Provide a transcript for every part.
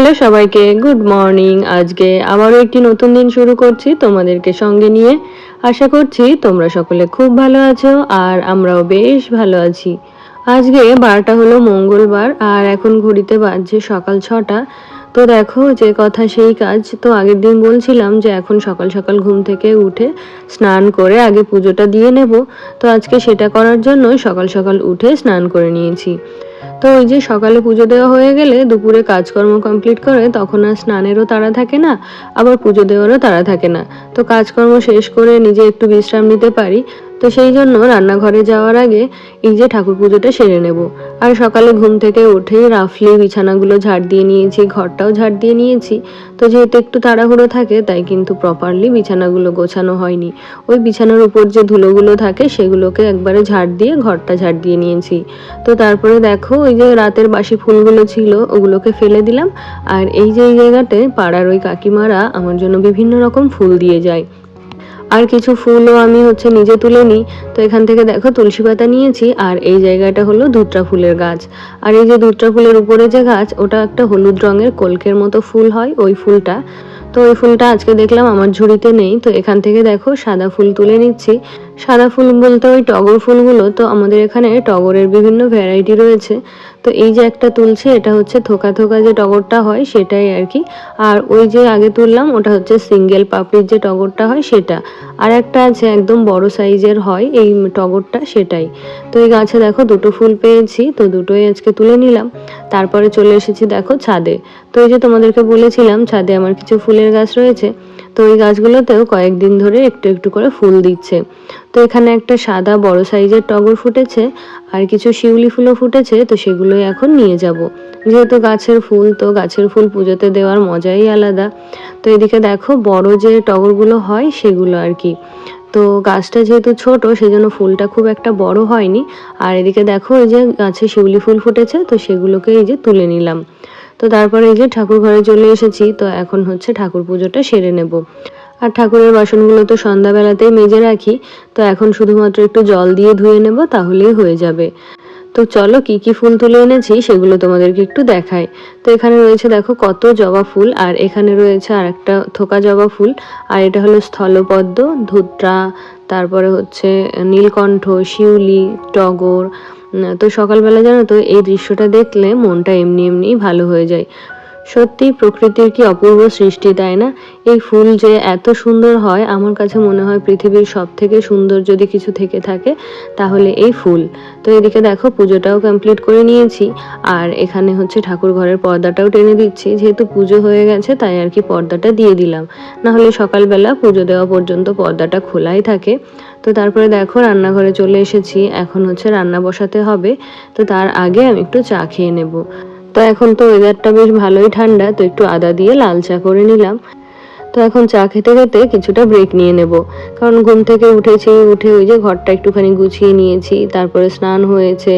Hello সবাইকে, good morning. আজকে আবারও একটি নতুন দিন শুরু করছি তোমাদেরকে সঙ্গে নিয়ে। আশা করছি তোমরা সকলে খুব ভালো আছো আর আমরাও বেশ ভালো আছি। আজকে বারটা হলো মঙ্গলবার আর এখন ঘড়িতে বাজছে সকাল ছটা। তো দেখো যে কথা সেই কাজ। তো আগের দিন বলছিলাম যে এখন সকাল সকাল ঘুম থেকে উঠে স্নান করে আগে পুজোটা দিয়ে নেব। তো আজকে সেটা করার জন্য সকাল সকাল উঠে স্নান করে নিয়েছি। তো ওই যে সকালে পুজো দেওয়া হয়ে গেলে দুপুরে কাজকর্ম কমপ্লিট করে তখন আর স্নানেরও তাড়া থাকে না, আবার পুজো দেওয়ারও তাড়া থাকে না। তো কাজকর্ম শেষ করে নিজে একটু বিশ্রাম নিতে পারি। তো সেই জন্য রান্নাঘরে যাওয়ার আগে এই যে ঠাকুর পুজোটা সেরে নেব। আর সকালে ঘুম থেকে উঠেই রাফলি বিছানাগুলো ঝাড় দিয়ে নিয়েছি, ঘরটাও ঝাড় দিয়ে নিয়েছি। তো যেহেতু একটু তাড়াহুড়ো থাকে, তাই কিন্তু প্রপারলি বিছানাগুলো গোছানো হয়নি। ওই বিছানার উপর যে ধুলোগুলো থাকে, সেগুলোকে একবারে ঝাড় দিয়ে ঘরটা ঝাড় দিয়ে নিয়েছি। তো তারপরে দেখো, ওই যে রাতের বাসি ফুলগুলো ছিল, ওগুলোকে ফেলে দিলাম। আর এই যে জায়গাতে পাড়ার ওই কাকিমারা আমার জন্য বিভিন্ন রকম ফুল দিয়ে যায়। আর কিছু ফুলও আমি হচ্ছে নিজে তুলে নিই। তো এখান থেকে দেখো তুলসী পাতা নিয়েছি, আর এই জায়গাটা হলো ধুত্রা ফুলের গাছ। আর এই যে ধুত্রা ফুলের উপরে যে গাছ, ওটা একটা হলুদ রঙের কলকের মতো ফুল হয় ওই ফুলটা। তো ওই ফুলটা আজকে দেখলাম আমার ঝুড়িতে নেই। তো এখান থেকে দেখো সাদা ফুল তুলে নিচ্ছি। সাদা ফুল বলতে ওই টগর ফুলগুলো তো আমাদের এখানে টগরের বিভিন্ন ভ্যারাইটি রয়েছে। তো এই যে একটা তুলছে, এটা হচ্ছে থোকা থোকা যে টগরটা হয় সেটাই আর কি। আর ওই যে আগে তুললাম, ওটা হচ্ছে সিঙ্গেল পাপড়ির যে টগরটা হয় সেটা। আর একটা আছে একদম বড় সাইজের হয়, এই টগরটা সেটাই। তো এই গাছে দেখো দুটো ফুল পেয়েছি, তো দুটোই আজকে তুলে নিলাম। তারপরে চলে এসেছি দেখো ছাদে। তো এই যে তোমাদেরকে বলেছিলাম, ছাদে আমার কিছু ফুলের গাছ রয়েছে। তো ওই গাছগুলোতেও কয়েকদিন ধরে একটু একটু করে ফুল দিচ্ছে। তো এখানে একটা সাদা বড় সাইজের টগর ফুটেছে আর কিছু শিউলি ফুলও ফুটেছে, তো সেগুলোই এখন নিয়ে যাব। যেহেতু গাছের ফুল, তো গাছের ফুল পুজোতে দেওয়ার মজাই আলাদা। তো এদিকে দেখো, বড় যে টগরগুলো হয় সেগুলো আর কি। তো গাছটা যেহেতু ছোট, সেজন্য ফুলটা খুব একটা বড় হয়নি। আর এদিকে দেখো এই যে গাছে শিউলি ফুল ফুটেছে, তো সেগুলোকে এই যে তুলে নিলাম। তো তারপরে এই যে ঠাকুর ঘরে চলে এসেছি, তো এখন হচ্ছে ঠাকুর পুজোটা সেরে নেব। আর ঠাকুরের বাসনগুলো তো সন্ধ্যাবেলাতেই মেজে রাখি, তো এখন শুধুমাত্র একটু জল দিয়ে ধুয়ে নেব, তাহলেই হয়ে যাবে। তো চলো কি কি ফুল তুলে এনেছি, সেগুলো তোমাদেরকে একটু দেখাই। তো এখানে রয়েছে দেখো কত জবা ফুল, আর এখানে রয়েছে আর একটা থোকা জবা ফুল, আর এটা হলো স্থলপদ্ম, ধুত্রা, তারপরে হচ্ছে নীলকণ্ঠ, শিউলি, টগর তো সকালবেলা জানো তো এই দৃশ্যটা দেখলে মনটা এমনি এমনি ভালো হয়ে যায়। সত্যি প্রকৃতির কি অপূর্ব সৃষ্টি, তাই না? এই ফুল যে এত সুন্দর হয়, আমার কাছে মনে হয় পৃথিবীর সব থেকে সুন্দর যদি কিছু থেকে থাকে, তাহলে এই ফুল। তো এদিকে দেখো, পুজোটাও কমপ্লিট করে নিয়েছি। আর এখানে হচ্ছে ঠাকুর ঘরের পর্দাটাও টেনে দিচ্ছি। যেহেতু পুজো হয়ে গেছে, তাই আর কি পর্দাটা দিয়ে দিলাম। না হলে সকালবেলা পুজো দেওয়া পর্যন্ত পর্দাটা খোলাই থাকে। তো তারপরে দেখো, রান্নাঘরে চলে এসেছি। এখন হচ্ছে রান্না বসাতে হবে। তো তার আগে আমি একটু চা খেয়ে নেব। তো এখন তো ওয়েদারটা বেশ ভালোই ঠান্ডা, তো একটু আদা দিয়ে লাল চা করে নিলাম। তো এখন চা খেতে খেতে কিছুটা ব্রেক নিয়ে নেব। কারণ ঘুম থেকে উঠেছি, উঠে ওই যে ঘরটা একটুখানি গুছিয়ে নিয়েছি, তারপরে স্নান হয়েছে,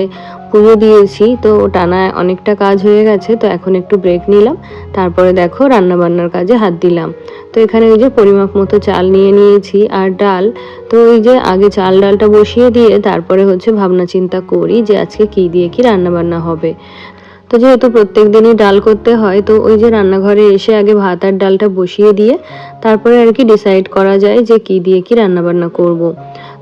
পুজো দিয়েছি, তো টানা অনেকটা কাজ হয়ে গেছে, তো এখন একটু ব্রেক নিলাম। তারপরে দেখো রান্না বান্নার কাজে হাত দিলাম। তো এখানে ওই যে পরিমাপ মতো চাল নিয়ে নিয়েছি আর ডাল। তো ওই যে আগে চাল ডালটা বসিয়ে দিয়ে তারপরে হচ্ছে ভাবনা চিন্তা করি যে আজকে কি দিয়ে কি রান্না বান্না হবে। তো যেহেতু প্রত্যেক দিনই ডাল করতে হয়, তো ওই যে রান্নাঘরে এসে আগে ভাত আর ডালটা বসিয়ে দিয়ে তারপরে আর কি ডিসাইড করা যায় যে কি দিয়ে কি রান্নাবান্না করব।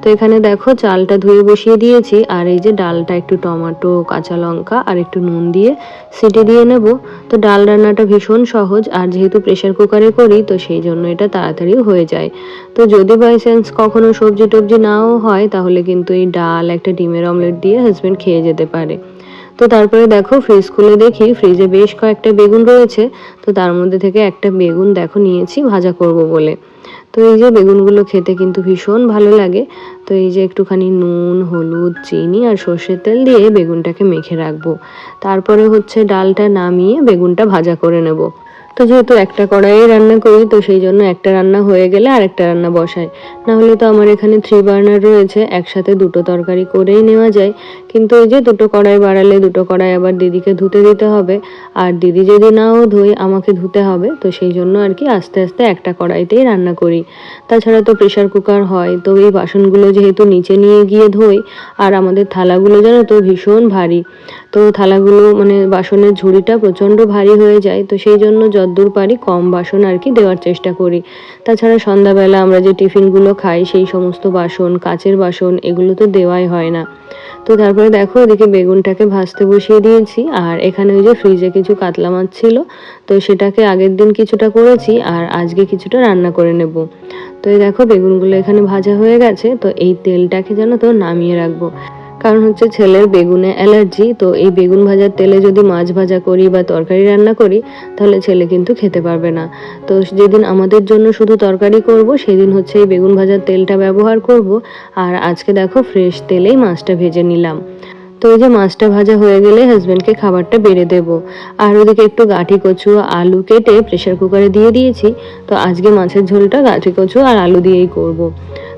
তো এখানে দেখো চালটা ধুয়ে বসিয়ে দিয়েছি, আর এই যে ডালটা একটু টমেটো, কাঁচা লঙ্কা আর একটু নুন দিয়ে সিটি দিয়ে নেব। তো ডাল রান্নাটা ভীষণ সহজ, আর যেহেতু প্রেশার কুকারে করি, তো সেই জন্য এটা তাড়াতাড়ি হয়ে যায়। তো যদি বাই চান্স কখনো সবজি টবজি নাও হয়, তাহলে কিন্তু এই ডাল, একটা ডিমের অমলেট দিয়ে হাজব্যান্ড খেয়ে যেতে পারে। তো তারপরে দেখো ফ্রিজ খুলে দেখি ফ্রিজে বেশ কয়েকটা বেগুন রয়েছে, তো তার মধ্যে থেকে একটা বেগুন দেখো নিয়েছি ভাজা করব বলে। তো এই যে বেগুনগুলো খেতে কিন্তু ভীষণ ভালো লাগে। তো এই যে একটুখানি নুন, হলুদ, চিনি আর সর্ষের তেল দিয়ে বেগুনটাকে মেখে রাখব। তারপরে হচ্ছে ডালটা নামিয়ে বেগুনটা ভাজা করে নেব। তো যেহেতু একটা কড়াইয়ে রান্না করি, তো সেই জন্য একটা রান্না হয়ে গেলে আর একটা রান্না বসাই। না হলে তো আমার এখানে থ্রি বার্নার রয়েছে, একসাথে দুটো তরকারি করেই নেওয়া যায়। কিন্তু ওই যে দুটো কড়াই বাড়ালে দুটো কড়াই আবার দিদিকে ধুতে দিতে হবে। আর দিদি যদি নাও ধুই, আমাকে ধুতে হবে। তো সেই জন্য আর কি আস্তে আস্তে একটা কড়াইতেই রান্না করি। তাছাড়া তো প্রেশার কুকার হয়, তো এই বাসনগুলো যেহেতু নিচে নিয়ে গিয়ে ধোই, আর আমাদের থালাগুলো জানো তো ভীষণ ভারী। তো থালাগুলো মানে বাসনের ঝুড়িটা প্রচণ্ড ভারী হয়ে যায়, তো সেই জন্য যদ্দূর পারি কম বাসন আর কি দেওয়ার চেষ্টা করি। তাছাড়া সন্ধ্যাবেলা আমরা যে টিফিনগুলো খাই, সেই সমস্ত বাসন, কাচের বাসন, এগুলো তো দেওয়াই হয় না। তো তারপরে দেখো, এদিকে বেগুনটাকে ভাজতে বসিয়ে দিয়েছি, আর এখানে ওই যে ফ্রিজে কিছু কাতলা মাছ ছিল, তো সেটাকে আগের দিন কিছুটা করেছি, আর আজকে কিছুটা রান্না করে নেব। তো এই দেখো, বেগুনগুলো এখানে ভাজা হয়ে গেছে, তো এই তেলটাকে যেন তো নামিয়ে রাখব। কারণ হচ্ছে ছেলের বেগুনে অ্যালার্জি, তো এই বেগুন ভাজার তেলে যদি মাছ ভাজা করি বা তরকারি রান্না করি, তাহলে ছেলে কিন্তু খেতে পারবে না। তো যেদিন আমাদের জন্য শুধু তরকারি করব, সেদিন হচ্ছে এই বেগুন ভাজার তেলটা ব্যবহার করব। আর আজকে দেখো ফ্রেশ তেলেই মাছটা ভেজে নিলাম। তো এই যে মাছটা ভাজা হয়ে গেলে হাজব্যান্ডকে খাবারটা বেড়ে দেব। আর ওদিকে একটু গাঠি কচু আলু কেটে প্রেশার কুকারে দিয়ে দিয়েছি। তো আজকে মাছের ঝোলটা গাঠি কচু আর আলু দিয়েই করব।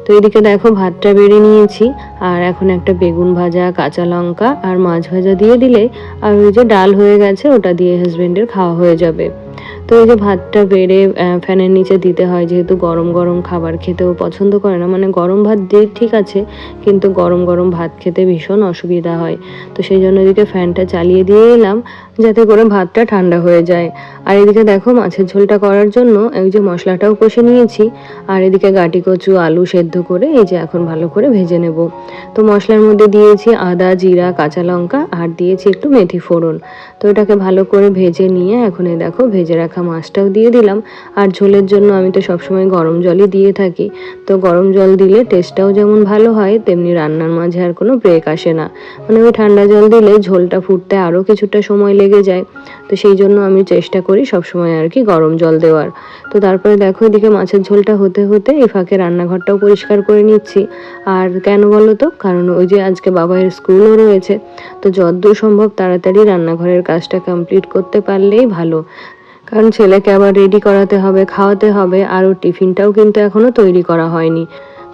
তো এদিকে দেখো ভাতটা বেড়ে নিয়েছি, আর এখন একটা বেগুন ভাজা, কাঁচা লঙ্কা আর মাছ ভাজা দিয়ে দিলে আর ওই যে ডাল হয়ে গেছে, ওটা দিয়ে হাজব্যান্ডের খাওয়া হয়ে যাবে। তো এই যে ভাতটা বেড়ে ফ্যানের নিচে দিতে হয়, যেহেতু গরম গরম খাবার খেতেও পছন্দ করে না মানে গরম ভাত দিয়ে ঠিক আছে, কিন্তু গরম গরম ভাত খেতে ভীষণ অসুবিধা হয়। তো সেই জন্য এদিকে ফ্যানটা চালিয়ে দিয়ে এলাম যাতে করে ভাতটা ঠান্ডা হয়ে যায়। আর এদিকে দেখো মাছের ঝোলটা করার জন্য এই যে মশলাটাও কষে নিয়েছি। আর এদিকে গাটি কচু, আলু সেদ্ধ করে এই যে এখন ভালো করে ভেজে নেব। তো মশলার মধ্যে দিয়েছি আদা, জিরা, কাঁচা লঙ্কা আর দিয়েছি একটু মেথি ফোড়ন। তো এটাকে ভালো করে ভেজে নিয়ে এখন এই দেখো ভেজে রাখা মাছটাও দিয়ে দিলাম। আর ঝোলের জন্য আমি তো সবসময় গরম জলই দিয়ে থাকি। তো গরম জল দিলে টেস্টটাও যেমন ভালো হয়, তেমনি রান্নার মাঝে আর কোনো ব্রেক আসে না। মানে ওই ঠান্ডা জল দিলে ঝোলটা ফুটতে আরও কিছুটা সময় লেগে যায়। তো সেই জন্য আমি চেষ্টা করি সবসময় আর কি গরম জল দেওয়ার। তো তারপরে দেখো এদিকে মাছের ঝোলটা হতে হতে এই ফাঁকে রান্নাঘরটাও পরিষ্কার করে নিচ্ছি। আর কেন বলো তো? কারণ ওই যে আজকে বাবাইয়ের স্কুলও রয়েছে। তো যতদূর সম্ভব তাড়াতাড়ি রান্নাঘরের কাজটা কমপ্লিট করতে পারলেই ভালো। কারণ ছেলেকে আবার রেডি করাতে হবে, খাওয়াতে হবে, আর ওর টিফিনটাও কিন্তু এখনও তৈরি করা হয়নি।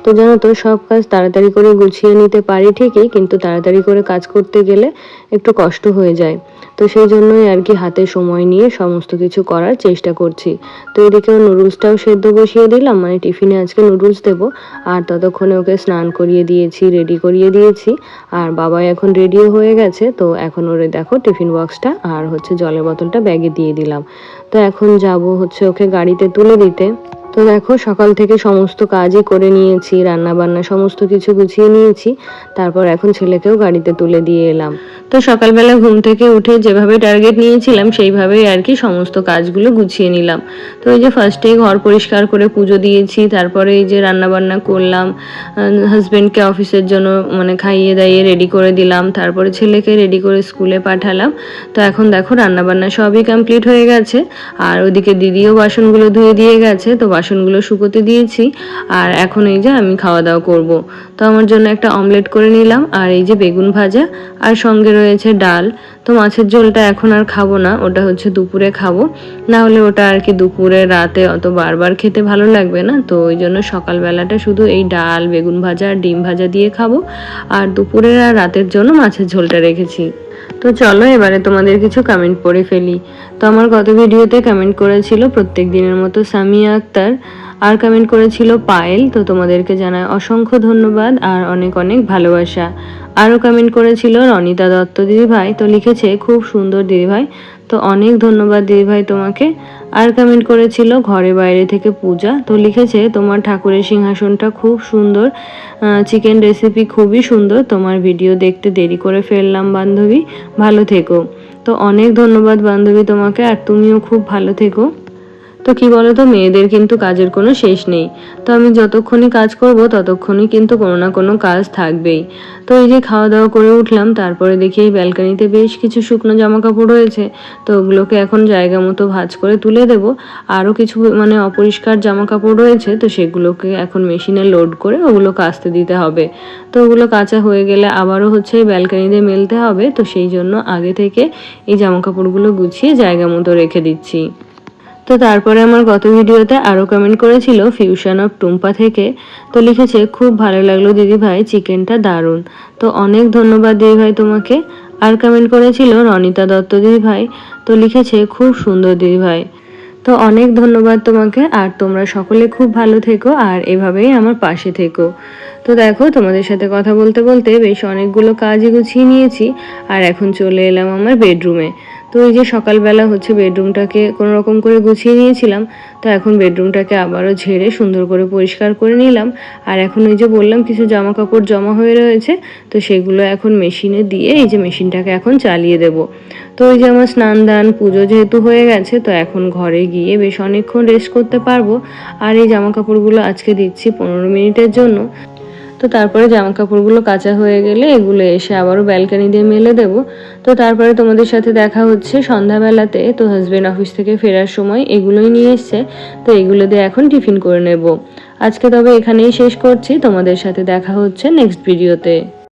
তো জানো তো, সব কাজ তাড়াতাড়ি করে গুছিয়ে নিতে পারি ঠিকই, কিন্তু তাড়াতাড়ি করে কাজ করতে গেলে একটু কষ্ট হয়ে যায়। তো সেই জন্যই আর কি হাতে সময় নিয়ে সমস্ত কিছু করার চেষ্টা করছি। তো এদিকে নুডলসটাও সেদ্ধ বসিয়ে দিলাম মানে টিফিনে আজকে নুডলস দেবো। আর ততক্ষণে ওকে স্নান করিয়ে দিয়েছি, রেডি করিয়ে দিয়েছি। আর বাবা এখন রেডিও হয়ে গেছে, তো এখন ওরে দেখো টিফিন বক্সটা আর হচ্ছে জলের বোতলটা ব্যাগে দিয়ে দিলাম। তো এখন যাব হচ্ছে ওকে গাড়িতে তুলে দিতে। তো দেখো, সকাল থেকে সমস্ত কাজই করে নিয়েছি রান্না বান্না সমস্ত কিছু গুছিয়ে নিয়েছি। তারপর এখন ছেলেকেও গাড়িতে তুলে দিয়ে এলাম। তো সকালবেলা ঘুম থেকে উঠে যেভাবে টার্গেট নিয়েছিলাম, সেইভাবেই আর কি সমস্ত কাজগুলো গুছিয়ে নিলাম। তো এই যে ফার্স্টেই ঘর পরিষ্কার করে পুজো দিয়েছি, তারপরে এই যে রান্না বান্না করলাম হাজব্যান্ডকে অফিসের জন্য মানে খাইয়ে দাইয়ে রেডি করে দিলাম, তারপরে ছেলেকে রেডি করে স্কুলে পাঠালাম। তো এখন দেখো রান্না বান্না সবই কমপ্লিট হয়ে গেছে, আর ওদিকে দিদিও বাসনগুলো ধুয়ে দিয়ে গেছে, তো বাসনগুলো শুকোতে দিয়েছি, আর এখন এই যে আমি খাওয়া দাওয়া করব। তো আমার জন্য একটা অমলেট করে নিলাম, আর এই যে বেগুন ভাজা, আর সঙ্গে রয়েছে ডাল। তো মাছের ঝোলটা এখন আর খাব না, ওটা হচ্ছে দুপুরে খাব। না হলে ওটা আর কি দুপুরে, রাতে অত বারবার খেতে ভালো লাগবে না, তো ওই জন্য সকালবেলাটা শুধু এই ডাল, বেগুন ভাজা, আর ডিম ভাজা দিয়ে খাব। আর দুপুরের আর রাতের জন্য মাছের ঝোলটা রেখেছি। তো চলো, এবারে তোমাদের কিছু কমেন্ট পড়ে ফেলি। তো আমার গত ভিডিওতে কমেন্ট করেছিল প্রত্যেক দিনের মতো সামিয়া আক্তার, আর কমেন্ট করেছিল পায়েল, তো তোমাদেরকে জানায় অসংখ্য ধন্যবাদ আর অনেক অনেক ভালোবাসা। আরও কমেন্ট করেছিল রনিতা দত্ত দিদিভাই, তো লিখেছে, খুব সুন্দর দিদিভাই। তো অনেক ধন্যবাদ দিদিভাই তোমাকে। আর কমেন্ট করেছিল, ঘরে বাইরে থেকে পূজা। তো লিখেছে, তোমার ঠাকুরের সিংহাসনটা খুব সুন্দর। চিকেন রেসিপি খুবই সুন্দর। তোমার ভিডিও দেখতে দেরি করে ফেললাম, বান্ধবী। ভালো থেকো। তো অনেক ধন্যবাদ, বান্ধবী, তোমাকে। আর তুমিও খুব ভালো থেকো। তো কি বলতো, মেয়েদের কিন্তু কাজের কোনো শেষ নেই। তো আমি যতক্ষণই কাজ করব ততক্ষণই কিন্তু কোনো না কোনো কাজ থাকবেই। তো এই যে খাওয়া দাওয়া করে উঠলাম, তারপরে দেখি এই ব্যালকানিতে বেশ কিছু শুকনো জামা কাপড় রয়েছে। তো ওগুলোকে এখন জায়গা মতো ভাজ করে তুলে দেব। আরও কিছু মানে অপরিষ্কার জামা কাপড় রয়েছে, তো সেগুলোকে এখন মেশিনে লোড করে ওগুলো কাচতে দিতে হবে। তো ওগুলো কাঁচা হয়ে গেলে আবারও হচ্ছে ব্যালকানিতে মেলতে হবে। তো সেই জন্য আগে থেকে এই জামা কাপড়গুলো গুছিয়ে জায়গা মতো রেখে দিচ্ছি। তো তারপরে আমার গত ভিডিওতে আরও কমেন্ট করেছিল ফিউশন অফ টুম্পা থেকে। তো লিখেছে, খুব ভালো লাগল দিদি ভাই, চিকেনটা দারুণ। তো অনেক ধন্যবাদ দিদি ভাই তোমাকে। আর কমেন্ট করেছিল রনিতা দত্ত দিদি ভাই, তো লিখেছে, খুব সুন্দর দিদি ভাই। তো অনেক ধন্যবাদ তোমাকে, আর তোমরা সকলে খুব ভালো থেকো, আর এভাবেই আমার পাশে থেকো। তো দেখো, তোমাদের সাথে কথা বলতে বলতে বেশ অনেকগুলো কাজই গুছিয়ে নিয়েছি, আর এখন চলে এলাম আমার বেডরুমে তো এই যে সকালবেলা হচ্ছে বেডরুমটাকে কোনো রকম করে গুছিয়ে নিয়েছিলাম, তো এখন বেডরুমটাকে আবারও ঝেড়ে সুন্দর করে পরিষ্কার করে নিলাম। আর এখন ওই যে বললাম, কিছু জামা কাপড় জমা হয়ে রয়েছে, তো সেগুলো এখন মেশিনে দিয়ে এই যে মেশিনটাকে এখন চালিয়ে দেব। তো ওই যে আমার স্নান দান পুজো যেহেতু হয়ে গেছে, তো এখন ঘরে গিয়ে বেশ অনেকক্ষণ রেস্ট করতে পারব। আর এই জামা কাপড়গুলো আজকে দিচ্ছি পনেরো মিনিটের জন্য। তো তারপরে জামা কাপড়গুলো কাঁচা হয়ে গেলে এগুলো এসে আবারও ব্যালকানি দিয়ে মেলে দেব। তো তারপরে তোমাদের সাথে দেখা হচ্ছে সন্ধ্যাবেলাতে। তো হাজব্যান্ড অফিস থেকে ফেরার সময় এগুলোই নিয়ে এসছে। তো এগুলো দিয়ে এখন টিফিন করে নেব। আজকে তবে এখানেই শেষ করছি। তোমাদের সাথে দেখা হচ্ছে নেক্সট ভিডিওতে